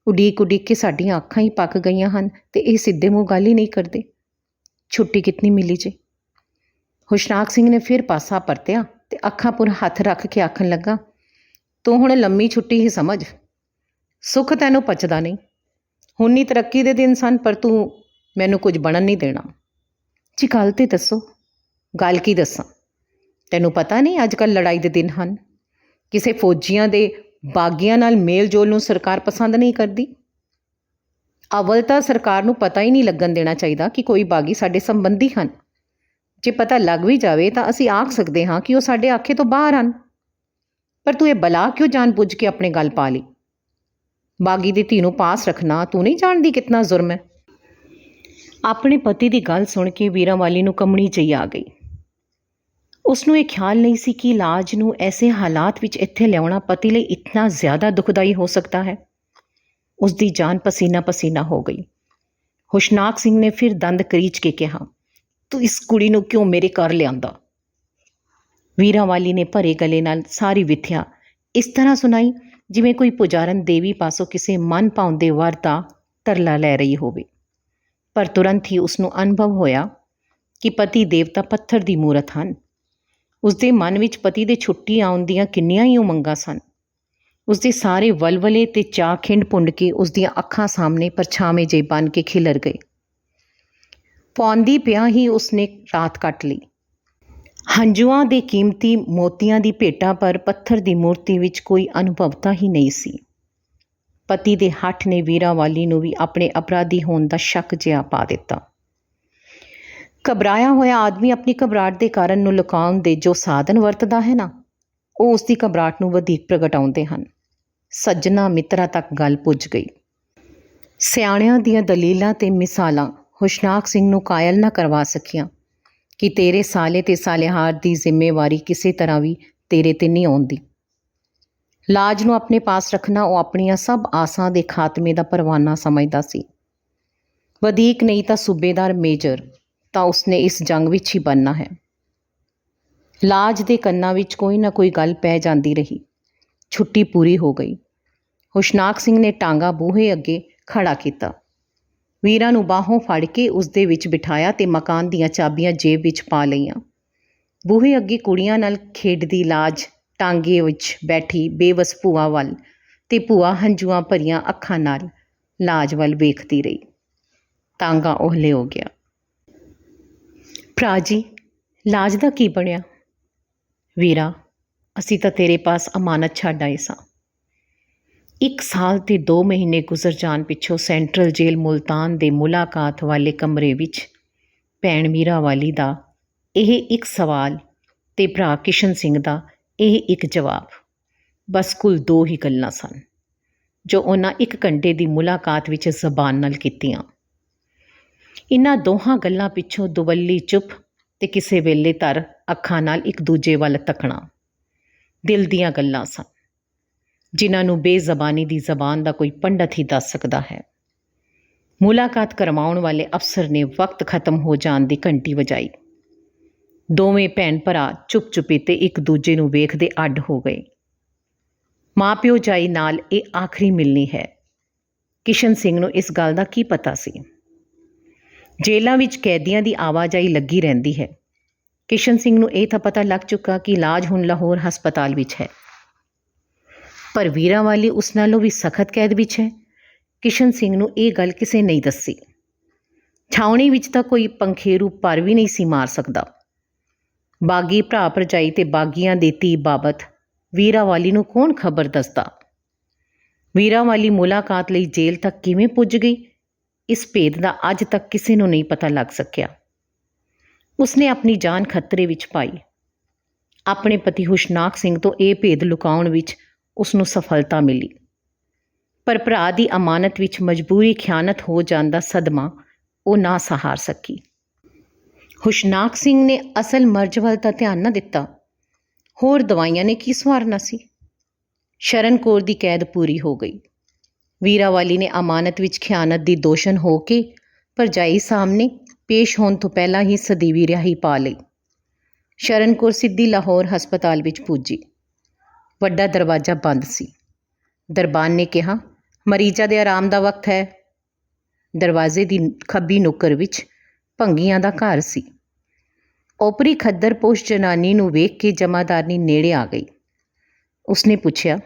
ਉਡੀਕ ਉਡੀਕ ਕੇ ਸਾਡੀਆਂ ਅੱਖਾਂ ਹੀ ਪੱਕ ਗਈਆਂ ਹਨ ਤੇ ਇਹ ਸਿੱਧੇ ਮੂੰਹ ਗੱਲ ਹੀ ਨਹੀਂ ਕਰਦੇ। ਛੁੱਟੀ ਕਿਤਨੀ ਮਿਲੀ ਜੇ? ਹੁਸ਼ਨਾਕ ਸਿੰਘ ਨੇ ਫਿਰ ਪਾਸਾ ਪਰਤਿਆ ਤੇ ਅੱਖਾਂ ਪੁਰ ਹੱਥ ਰੱਖ ਕੇ ਆਖਣ ਲੱਗਾ, ਤੂੰ ਹੁਣ ਲੰਮੀ ਛੁੱਟੀ ਹੀ ਸਮਝ। ਸੁੱਖ ਤੈਨੂੰ ਪਚਦਾ ਨਹੀਂ। ਹੁਣੀ ਤਰੱਕੀ ਦੇ ਦਿਨ ਸਨ, ਪਰ ਤੂੰ ਮੈਨੂੰ ਕੁਝ ਬਣਨ ਨਹੀਂ ਦੇਣਾ। ਜੀ, ਗੱਲ ਤੇ ਦੱਸੋ। ਗੱਲ ਕੀ ਦੱਸਾਂ? ਤੈਨੂੰ ਪਤਾ ਨਹੀਂ ਅੱਜ ਕੱਲ ਲੜਾਈ ਦੇ ਦਿਨ ਹਨ। ਕਿਸੇ ਫੌਜੀਆਂ ਦੇ ਬਾਗੀਆਂ ਨਾਲ ਮੇਲ ਜੋਲ ਨੂੰ ਸਰਕਾਰ ਪਸੰਦ ਨਹੀਂ ਕਰਦੀ। ਅਵਲ ਤਾਂ ਸਰਕਾਰ ਨੂੰ ਪਤਾ ਹੀ ਨਹੀਂ ਲੱਗਣ ਦੇਣਾ ਚਾਹੀਦਾ ਕਿ ਕੋਈ ਬਾਗੀ ਸਾਡੇ ਸੰਬੰਧੀ ਹਨ। ਜੇ ਪਤਾ ਲੱਗ ਵੀ ਜਾਵੇ ਤਾਂ ਅਸੀਂ ਆਖ ਸਕਦੇ ਹਾਂ ਕਿ ਉਹ ਸਾਡੇ ਆਖੇ ਤੋਂ ਬਾਹਰ ਹਨ। ਪਰ ਤੂੰ ਇਹ ਬਲਾ ਕਿਉਂ ਜਾਣ ਬੁੱਝ ਕੇ ਆਪਣੇ ਗੱਲ ਪਾ ਲਈ? ਬਾਗੀ ਦੀ ਧੀ ਨੂੰ ਪਾਸ ਰੱਖਣਾ, ਤੂੰ ਨਹੀਂ ਜਾਣਦੀ ਕਿੰਨਾ ਜ਼ੁਰਮ ਹੈ? ਆਪਣੇ ਪਤੀ ਦੀ ਗੱਲ ਸੁਣ ਕੇ ਵੀਰਾਂ ਵਾਲੀ ਨੂੰ ਕੰਮਣੀ ਜਿਹੀ ਆ ਗਈ। ਉਸ ਨੂੰ ਇਹ ਖਿਆਲ ਨਹੀਂ ਸੀ ਕਿ ਲਾਜ ਨੂੰ ਐਸੇ ਹਾਲਾਤ ਵਿੱਚ ਇੱਥੇ ਲਿਆਉਣਾ ਪਤੀ ਲਈ ਇਤਨਾ ਜ਼ਿਆਦਾ ਦੁਖਦਾਈ ਹੋ ਸਕਦਾ ਹੈ। ਉਸ ਦੀ ਜਾਨ ਪਸੀਨਾ ਪਸੀਨਾ ਹੋ ਗਈ। ਹੁਸ਼ਨਾਕ ਸਿੰਘ ਨੇ ਫਿਰ ਦੰਦ ਕਰੀਚ ਕੇ ਕਿਹਾ, ਤੂੰ ਇਸ ਕੁੜੀ ਨੂੰ ਕਿਉਂ ਮੇਰੇ ਘਰ ਲਿਆਂਦਾ? ਵੀਰਾਂ ਵਾਲੀ ਨੇ ਭਰੇ ਗਲੇ ਨਾਲ ਸਾਰੀ ਵਿਥਿਆ ਇਸ ਤਰ੍ਹਾਂ ਸੁਣਾਈ ਜਿਵੇਂ ਕੋਈ ਪੁਜਾਰਨ ਦੇਵੀ ਪਾਸੋਂ ਕਿਸੇ ਮਨ ਪਾਉਂਦੇ ਵਰ ਦਾ ਤਰਲਾ ਲੈ ਰਹੀ ਹੋਵੇ। ਪਰ ਤੁਰੰਤ ਹੀ ਉਸ ਨੂੰ ਅਨੁਭਵ ਹੋਇਆ ਕਿ ਪਤੀ ਦੇਵਤਾ ਪੱਥਰ ਦੀ ਮੂਰਤ ਹਨ। ਉਸ ਦੇ ਮਨ ਵਿੱਚ ਪਤੀ ਦੇ ਛੁੱਟੀ ਆਉਣ ਦੀਆਂ ਕਿੰਨੀਆਂ ਹੀ ਉਮੰਗਾਂ ਸਨ। ਉਸ ਦੇ ਸਾਰੇ ਵਲਵਲੇ ਤੇ ਚਾਹ ਖਿੰਡ ਪੁੰਡ ਕੇ ਉਸ ਦੀਆਂ ਅੱਖਾਂ ਸਾਹਮਣੇ ਪਰਛਾਵੇਂ ਜੇ ਬਣ ਕੇ ਖਿਲਰ ਗਏ। ਪੌਂਦੀ ਪਿਆ ਹੀ ਉਸਨੇ ਰਾਤ ਕੱਟ ਲਈ। ਹੰਝੂਆਂ ਦੇ ਕੀਮਤੀ ਮੋਤੀਆਂ ਦੀ ਭੇਟਾ ਪਰ ਪੱਥਰ ਦੀ ਮੂਰਤੀ ਵਿੱਚ ਕੋਈ ਅਨੁਭਵਤਾ ਹੀ ਨਹੀਂ ਸੀ। ਪਤੀ ਦੇ ਹੱਠ ਨੇ ਵੀਰਾ ਵਾਲੀ ਨੂੰ ਵੀ ਆਪਣੇ ਅਪਰਾਧੀ ਹੋਣ ਦਾ ਸ਼ੱਕ ਜਿਹਾ ਪਾ ਦਿੱਤਾ। ਘਬਰਾਇਆ ਹੋਇਆ ਆਦਮੀ ਆਪਣੀ ਘਬਰਾਹਟ ਦੇ ਕਾਰਨ ਨੂੰ ਲੁਕਾਉਣ ਦੇ ਜੋ ਸਾਧਨ ਵਰਤਦਾ ਹੈ ਨਾ, ਉਹ ਉਸ ਦੀ ਘਬਰਾਹਟ ਨੂੰ ਵਧੇਕ ਪ੍ਰਗਟਾਉਂਦੇ ਹਨ। ਸੱਜਣਾ ਮਿੱਤਰਾਂ ਤੱਕ ਗੱਲ ਪੁੱਜ ਗਈ। ਸਿਆਣਿਆਂ ਦੀਆਂ ਦਲੀਲਾਂ ਤੇ ਮਿਸਾਲਾਂ ਹੁਸ਼ਨਾਕ ਸਿੰਘ ਨੂੰ ਕਾਇਲ ਨਾ ਕਰਵਾ ਸਕੀਆਂ। ਕਿ ਤੇਰੇ ਸਾਲੇ ਤੇ ਸਾਲਿਹਾਰ ਦੀ ਜ਼ਿੰਮੇਵਾਰੀ ਕਿਸੇ ਤਰ੍ਹਾਂ ਵੀ ਤੇਰੇ ਤੇ ਨਹੀਂ ਆਉਂਦੀ। ਲਾਜ ਨੂੰ ਆਪਣੇ ਪਾਸ ਰੱਖਣਾ ਉਹ ਆਪਣੀਆਂ ਸਭ ਆਸਾਂ ਦੇ ਖਾਤਮੇ ਦਾ ਪਰਵਾਨਾ ਸਮਝਦਾ ਸੀ। ਵਧੀਕ ਨਹੀਂ ਤਾਂ ਸੂਬੇਦਾਰ ਮੇਜਰ, ਤਾਂ ਉਸਨੇ ਇਸ ਜੰਗ ਵਿੱਚ ਹੀ ਬਣਨਾ ਹੈ। ਲਾਜ ਦੇ ਕੰਨਾਂ ਵਿੱਚ ਕੋਈ ਨਾ ਕੋਈ ਗੱਲ ਪੈ ਜਾਂਦੀ ਰਹੀ। ਛੁੱਟੀ ਪੂਰੀ ਹੋ ਗਈ। ਹੁਸ਼ਨਾਕ ਸਿੰਘ ਨੇ ਟਾਂਗਾ ਬੂਹੇ ਅੱਗੇ ਖੜਾ ਕੀਤਾ। ਵੀਰਾ ਨੂੰ ਬਾਹੋਂ ਫੜ ਕੇ ਉਸ ਦੇ ਵਿੱਚ ਬਿਠਾਇਆ ਤੇ ਮਕਾਨ ਦੀਆਂ ਚਾਬੀਆਂ ਜੇਬ ਵਿੱਚ ਪਾ ਲਈਆਂ। ਬੂਹੇ ਅੱਗੇ ਕੁੜੀਆਂ ਨਾਲ ਖੇਡਦੀ ਲਾਜ, ਟਾਂਗੇ ਵਿੱਚ ਬੈਠੀ ਬੇਵਸ ਭੂਆ ਵੱਲ ਤੇ ਭੂਆ ਹੰਝੂਆਂ ਭਰੀਆਂ ਅੱਖਾਂ ਨਾਲ ਲਾਜ ਵੱਲ ਵੇਖਦੀ ਰਹੀ। ਤਾਂਗਾ ਉਹਲੇ ਹੋ ਗਿਆ। ਭਰਾ ਜੀ, ਲਾਜ ਦਾ ਕੀ ਬਣਿਆ? ਵੀਰਾ, ਅਸੀਂ ਤਾਂ ਤੇਰੇ ਪਾਸ ਅਮਾਨਤ ਛੱਡ ਆਏ ਸਾਂ। ਇੱਕ ਸਾਲ ਤੇ 2 ਮਹੀਨੇ ਗੁਜ਼ਰ ਜਾਣ ਪਿੱਛੋਂ ਸੈਂਟਰਲ ਜੇਲ੍ਹ ਮੁਲਤਾਨ ਦੇ ਮੁਲਾਕਾਤ ਵਾਲੇ ਕਮਰੇ ਵਿੱਚ ਭੈਣ ਮੀਰਾ ਵਾਲੀ ਦਾ ਇਹ ਇੱਕ ਸਵਾਲ ਤੇ ਭਰਾ ਕਿਸ਼ਨ ਸਿੰਘ ਦਾ ਇਹ ਇੱਕ ਜਵਾਬ। ਬਸ ਕੁੱਲ ਦੋ ਹੀ ਗੱਲਾਂ ਸਨ, ਜੋ ਉਹਨਾਂ ਇੱਕ ਘੰਟੇ ਦੀ ਮੁਲਾਕਾਤ ਵਿੱਚ ਜ਼ਬਾਨ ਨਾਲ ਕੀਤੀਆਂ। ਇਨ੍ਹਾਂ ਦੋਹਾਂ ਗੱਲਾਂ ਪਿੱਛੋਂ ਦੁਵੱਲੀ ਚੁੱਪ ਤੇ ਕਿਸੇ ਵੇਲੇ ਧਰ ਅੱਖਾਂ ਨਾਲ ਇੱਕ ਦੂਜੇ ਵੱਲ ਤੱਕਣਾ ਦਿਲ ਦੀਆਂ ਗੱਲਾਂ ਸਨ। ਜਿਨ੍ਹਾਂ ਨੂੰ ਬੇਜ਼ਬਾਨੀ ਦੀ ਜ਼ਬਾਨ ਦਾ ਕੋਈ ਪੰਡਤ ਹੀ ਦੱਸ ਸਕਦਾ ਹੈ। ਮੁਲਾਕਾਤ ਕਰਵਾਉਣ ਵਾਲੇ ਅਫਸਰ ਨੇ ਵਕਤ ਖਤਮ ਹੋ ਜਾਣ ਦੀ ਘੰਟੀ ਵਜਾਈ। ਦੋਵੇਂ ਭੈਣ ਭਰਾ ਚੁੱਪ ਚੁਪੀਤੇ ਇੱਕ ਦੂਜੇ ਨੂੰ ਵੇਖਦੇ ਅੱਡ ਹੋ ਗਏ। ਮਾਪਿਓ ਜਾਈ ਨਾਲ ਇਹ ਆਖਰੀ ਮਿਲਣੀ ਹੈ। ਕਿਸ਼ਨ ਸਿੰਘ ਨੂੰ ਇਸ ਗੱਲ ਦਾ ਕੀ ਪਤਾ ਸੀ? ਜੇਲ੍ਹਾਂ ਵਿੱਚ ਕੈਦੀਆਂ ਦੀ ਆਵਾਜਾਈ ਲੱਗੀ ਰਹਿੰਦੀ ਹੈ। ਕਿਸ਼ਨ ਸਿੰਘ ਨੂੰ ਇਹ ਤਾਂ ਪਤਾ ਲੱਗ ਚੁੱਕਾ ਕਿ ਇਲਾਜ ਹੁਣ ਲਾਹੌਰ ਹਸਪਤਾਲ ਵਿੱਚ ਹੈ। ਪਰ ਵੀਰਾਂ ਵਾਲੀ ਉਸ ਨਾਲੋਂ ਵੀ ਸਖਤ ਕੈਦ ਵਿੱਚ ਹੈ। ਕਿਸ਼ਨ ਸਿੰਘ ਨੂੰ ਇਹ ਗੱਲ ਕਿਸੇ ਨਹੀਂ ਦੱਸੀ। ਛਾਉਣੀ ਵਿੱਚ ਤਾਂ ਕੋਈ ਪੰਖੇਰੂ ਪਰ ਵੀ ਨਹੀਂ ਸੀ ਮਾਰ ਸਕਦਾ। ਬਾਗੀ ਭਰਾ ਭਰਜਾਈ ਤੇ ਬਾਗੀਆਂ ਦੇ ਧੀ ਬਾਬਤ ਵੀਰਾਂ ਵਾਲੀ ਨੂੰ ਕੌਣ ਖਬਰ ਦੱਸਦਾ? ਵੀਰਾਂ ਵਾਲੀ ਮੁਲਾਕਾਤ ਲਈ ਜੇਲ੍ਹ ਤੱਕ ਕਿਵੇਂ ਪੁੱਜ ਗਈ? ਇਸ ਭੇਦ ਦਾ ਅੱਜ ਤੱਕ ਕਿਸੇ ਨੂੰ ਨਹੀਂ ਪਤਾ ਲੱਗ ਸਕਿਆ। ਉਸਨੇ ਆਪਣੀ ਜਾਨ ਖਤਰੇ ਵਿੱਚ ਪਾਈ। ਆਪਣੇ ਪਤੀ ਹੁਸ਼ਨਾਕ ਸਿੰਘ ਤੋਂ ਇਹ ਭੇਦ ਲੁਕਾਉਣ ਵਿੱਚ ਉਸ ਨੂੰ ਸਫਲਤਾ ਮਿਲੀ। ਪਰ ਭਰਾ ਦੀ ਅਮਾਨਤ ਵਿੱਚ ਮਜਬੂਰੀ ਖਿਆਨਤ ਹੋ ਜਾਣ ਦਾ ਸਦਮਾ ਉਹ ਨਾ ਸਹਾਰ ਸਕੀ। ਹੁਸ਼ਨਾਕ ਸਿੰਘ ਨੇ ਅਸਲ ਮਰਜ਼ ਵੱਲ ਤਾਂ ਧਿਆਨ ਨਾ ਦਿੱਤਾ। ਹੋਰ ਦਵਾਈਆਂ ਨੇ ਕੀ ਸਵਾਰਨਾ ਸੀ? ਸ਼ਰਨ ਕੌਰ ਦੀ ਕੈਦ ਪੂਰੀ ਹੋ ਗਈ। ਵੀਰਾਵਾਲੀ ਨੇ ਅਮਾਨਤ ਵਿੱਚ ਖਿਆਨਤ ਦੀ ਦੋਸ਼ਨ ਹੋ ਕੇ ਭਰਜਾਈ ਸਾਹਮਣੇ ਪੇਸ਼ ਹੋਣ ਤੋਂ ਪਹਿਲਾਂ ਹੀ ਸਦੀਵੀ ਰਿਹਾਈ ਪਾ ਲਈ। ਸ਼ਰਨ ਕੌਰ ਸਿੱਧੀ ਲਾਹੌਰ ਹਸਪਤਾਲ ਵਿੱਚ ਪੁੱਜੀ। ਵੱਡਾ ਦਰਵਾਜ਼ਾ ਬੰਦ ਸੀ। ਦਰਬਾਨ ਨੇ ਕਿਹਾ, ਮਰੀਜ਼ਾਂ ਦੇ ਆਰਾਮ ਦਾ ਵਕਤ ਹੈ। ਦਰਵਾਜ਼ੇ ਦੀ ਖੱਬੀ ਨੁੱਕਰ ਵਿੱਚ ਭੰਗੀਆਂ ਦਾ ਘਰ ਸੀ। ਓਪਰੀ ਖੱਦਰਪੋਸ਼ ਜਨਾਨੀ ਨੂੰ ਵੇਖ ਕੇ ਜਮਾਦਾਰਨੀ ਨੇੜੇ ਆ ਗਈ। ਉਸਨੇ ਪੁੱਛਿਆ,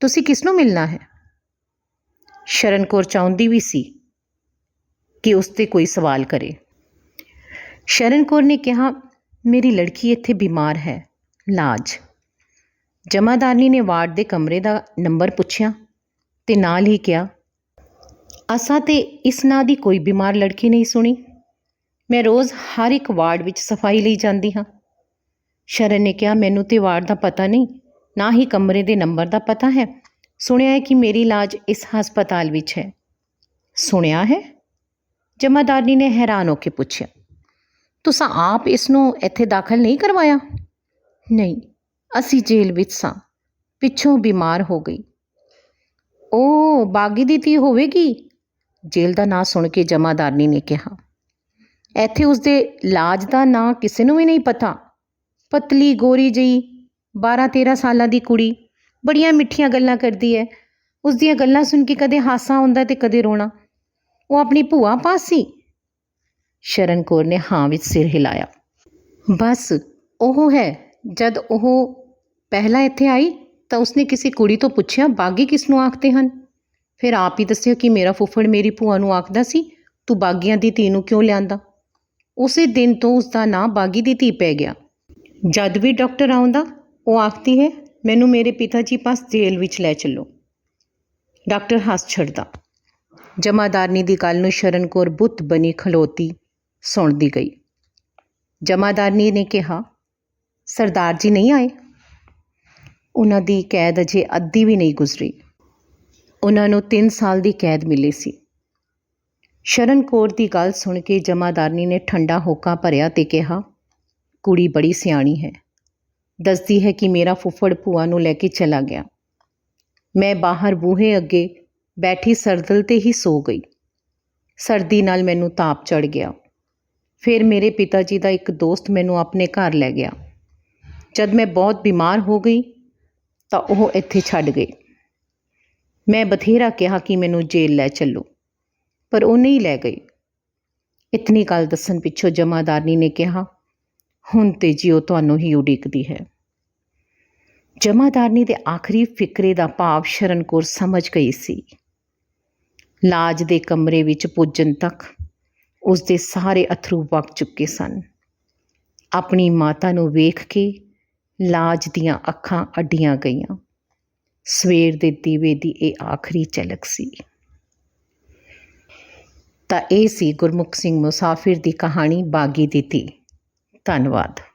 ਤੁਸੀਂ ਕਿਸ ਨੂੰ ਮਿਲਣਾ ਹੈ? ਸ਼ਰਨ ਕੌਰ ਚਾਹੁੰਦੀ ਵੀ ਸੀ ਕਿ ਉਸ ਤੇ ਕੋਈ ਸਵਾਲ ਕਰੇ। ਸ਼ਰਨ ਕੌਰ ਨੇ ਕਿਹਾ, ਮੇਰੀ ਲੜਕੀ ਇੱਥੇ ਬਿਮਾਰ ਹੈ, ਲਾਜ। ਜਮਾਦਾਰਨੀ ਨੇ ਵਾਰਡ ਦੇ ਕਮਰੇ ਦਾ ਨੰਬਰ ਪੁੱਛਿਆ ਤੇ ਨਾਲ ਹੀ ਕਿਹਾ, ਅਸਾਂ ਤੇ ਇਸ ਨਾਂ ਦੀ ਕੋਈ ਬਿਮਾਰ ਲੜਕੀ ਨਹੀਂ ਸੁਣੀ। ਮੈਂ ਰੋਜ਼ ਹਰ ਇੱਕ ਵਾਰਡ ਵਿੱਚ ਸਫ਼ਾਈ ਲਈ ਜਾਂਦੀ ਹਾਂ। ਸ਼ਰਨ ਨੇ ਕਿਹਾ, ਮੈਨੂੰ ਤੇ ਵਾਰਡ ਦਾ ਪਤਾ ਨਹੀਂ, ਨਾ ਹੀ ਕਮਰੇ ਦੇ ਨੰਬਰ ਦਾ ਪਤਾ ਹੈ। ਸੁਣਿਆ ਹੈ ਕਿ ਮੇਰੀ ਇਲਾਜ ਇਸ ਹਸਪਤਾਲ ਵਿੱਚ ਹੈ। ਸੁਣਿਆ ਹੈ? ਜਮਾਦਾਰਨੀ ਨੇ ਹੈਰਾਨ ਹੋ ਕੇ ਪੁੱਛਿਆ, ਤੁਸੀਂ ਆਪ ਇਸ ਨੂੰ ਇੱਥੇ ਦਾਖਲ ਨਹੀਂ ਕਰਵਾਇਆ? ਨਹੀਂ ਅਸੀਂ ਜੇਲ੍ਹ ਵਿੱਚ ਸਾਂ। ਪਿੱਛੋਂ ਬਿਮਾਰ ਹੋ ਗਈ। ਉਹ ਬਾਗੀ ਦੀ ਧੀ ਹੋਵੇਗੀ? ਜੇਲ੍ਹ ਦਾ ਨਾਂ ਸੁਣ ਕੇ ਜਮਾਦਾਰਨੀ ਨੇ ਕਿਹਾ। ਇੱਥੇ ਉਸਦੇ ਲਾਜ ਦਾ ਨਾਂ ਕਿਸੇ ਨੂੰ ਵੀ ਨਹੀਂ ਪਤਾ। ਪਤਲੀ, ਗੋਰੀ ਜਿਹੀ 12 13 ਸਾਲਾਂ ਦੀ ਕੁੜੀ। ਬੜੀਆਂ ਮਿੱਠੀਆਂ ਗੱਲਾਂ ਕਰਦੀ ਹੈ ਉਸ ਦੀਆਂ ਗੱਲਾਂ ਸੁਣ ਕੇ ਕਦੇ ਹਾਸਾ ਆਉਂਦਾ ਤੇ ਕਦੇ ਰੋਣਾ। ਉਹ ਆਪਣੀ ਭੂਆ ਪਾਸ। ਸੀ ਸ਼ਰਨ ਕੌਰ ਨੇ ਹਾਂ ਵਿੱਚ ਸਿਰ ਹਿਲਾਇਆ। ਬਸ, ਉਹ ਹੈ। ਜਦ ਉਹ ਪਹਿਲਾਂ ਇੱਥੇ ਆਈ ਤਾਂ ਉਸਨੇ ਕਿਸੇ ਕੁੜੀ ਤੋਂ ਪੁੱਛਿਆ, ਬਾਗੀ ਕਿਸ ਨੂੰ ਆਖਦੇ ਹਨ? ਫਿਰ ਆਪ ਹੀ ਦੱਸਿਆ ਕਿ ਮੇਰਾ ਫੁੱਫੜ ਮੇਰੀ ਭੂਆ ਨੂੰ ਆਖਦਾ ਸੀ, ਤੂੰ ਬਾਗੀਆਂ ਦੀ ਧੀ ਨੂੰ ਕਿਉਂ ਲਿਆਂਦਾ? ਉਸੇ ਦਿਨ ਤੋਂ ਉਸ ਦਾ ਨਾਂ ਬਾਗੀ ਦੀ ਧੀ ਪੈ ਗਿਆ। ਜਦ ਵੀ ਡਾਕਟਰ ਆਉਂਦਾ, ਉਹ ਆਖਦੀ ਹੈ, ਮੈਨੂੰ ਮੇਰੇ ਪਿਤਾ ਜੀ ਪਾਸ ਜੇਲ੍ਹ ਵਿੱਚ ਲੈ ਚੱਲੋ। ਡਾਕਟਰ ਹੱਸ ਛੱਡਦਾ। ਜਮਾਦਾਰਨੀ ਦੀ ਗੱਲ ਨੂੰ ਸ਼ਰਨ ਕੌਰ ਬੁੱਤ ਬਣੀ ਖਲੋਤੀ, ਸੁਣਦੀ ਗਈ। ਜਮਾਦਾਰਨੀ ਨੇ ਕਿਹਾ, ਸਰਦਾਰ ਜੀ ਨਹੀਂ ਆਏ? ਉਹਨਾਂ ਦੀ ਕੈਦ ਅਜੇ ਅੱਧੀ ਵੀ ਨਹੀਂ ਗੁਜ਼ਰੀ। ਉਹਨਾਂ ਨੂੰ 3 ਸਾਲ ਦੀ ਕੈਦ ਮਿਲੀ ਸੀ। ਸ਼ਰਨ ਕੌਰ ਦੀ ਗੱਲ ਸੁਣ ਕੇ ਜਮਾਦਾਰਨੀ ਨੇ ਠੰਡਾ ਹੋਕਾ ਭਰਿਆ ਤੇ ਕਿਹਾ, ਕੁੜੀ ਬੜੀ ਸਿਆਣੀ ਹੈ। ਦੱਸਦੀ ਹੈ ਕਿ ਮੇਰਾ ਫੁੱਫੜ ਭੂਆ ਨੂੰ ਲੈ ਕੇ ਚਲਾ ਗਿਆ। ਮੈਂ ਬਾਹਰ ਬੂਹੇ ਅੱਗੇ ਬੈਠੀ ਸਰਦਲ ਤੇ ਹੀ ਸੋ ਗਈ। ਸਰਦੀ ਨਾਲ ਮੈਨੂੰ ਤਾਪ ਚੜ ਗਿਆ। ਫਿਰ ਮੇਰੇ ਪਿਤਾ ਜੀ ਦਾ ਇੱਕ ਦੋਸਤ ਮੈਨੂੰ ਆਪਣੇ ਘਰ ਲੈ ਗਿਆ। ਜਦ ਮੈਂ ਬਹੁਤ ਬਿਮਾਰ ਹੋ ਗਈ ਤਾਂ ਉਹ ਇੱਥੇ ਛੱਡ ਗਏ। ਮੈਂ ਬਥੇਰਾ ਕਿਹਾ ਕਿ ਮੈਨੂੰ ਜੇਲ੍ਹ ਲੈ ਚੱਲੋ, ਪਰ ਉਹ ਨਹੀਂ ਲੈ ਗਏ। ਇਤਨੀ ਗੱਲ ਦੱਸਣ ਪਿੱਛੋਂ ਜਮਾਦਾਰਨੀ ਨੇ ਕਿਹਾ, ਹੁਣ ਤੇ ਜੀ ਉਹ ਤੁਹਾਨੂੰ ਹੀ ਉਡੀਕਦੀ ਹੈ। ਜਮਾਦਾਰਨੀ ਦੇ ਆਖਰੀ ਫਿਕਰੇ ਦਾ ਭਾਵ ਸ਼ਰਨ ਕੌਰ ਸਮਝ ਗਈ ਸੀ। ਲਾਜ ਦੇ ਕਮਰੇ ਵਿੱਚ ਪੁੱਜਣ ਤੱਕ ਉਸ ਦੇ ਸਾਰੇ ਅਥਰੂ ਵਗ ਚੁੱਕੇ ਸਨ। ਆਪਣੀ ਮਾਤਾ ਨੂੰ ਵੇਖ ਕੇ ਲਾਜ ਦੀਆਂ ਅੱਖਾਂ ਅੱਡੀਆਂ ਗਈਆਂ। ਸਵੇਰ ਦੇ ਦੀਵੇ ਦੀ ਇਹ ਆਖਰੀ ਝਲਕ ਸੀ। ਤਾਂ ਇਹ ਸੀ ਗੁਰਮੁਖ ਸਿੰਘ ਮੁਸਾਫਿਰ ਦੀ ਕਹਾਣੀ ਬਾਗੀ ਦਿੱਤੀ ਧੰਨਵਾਦ।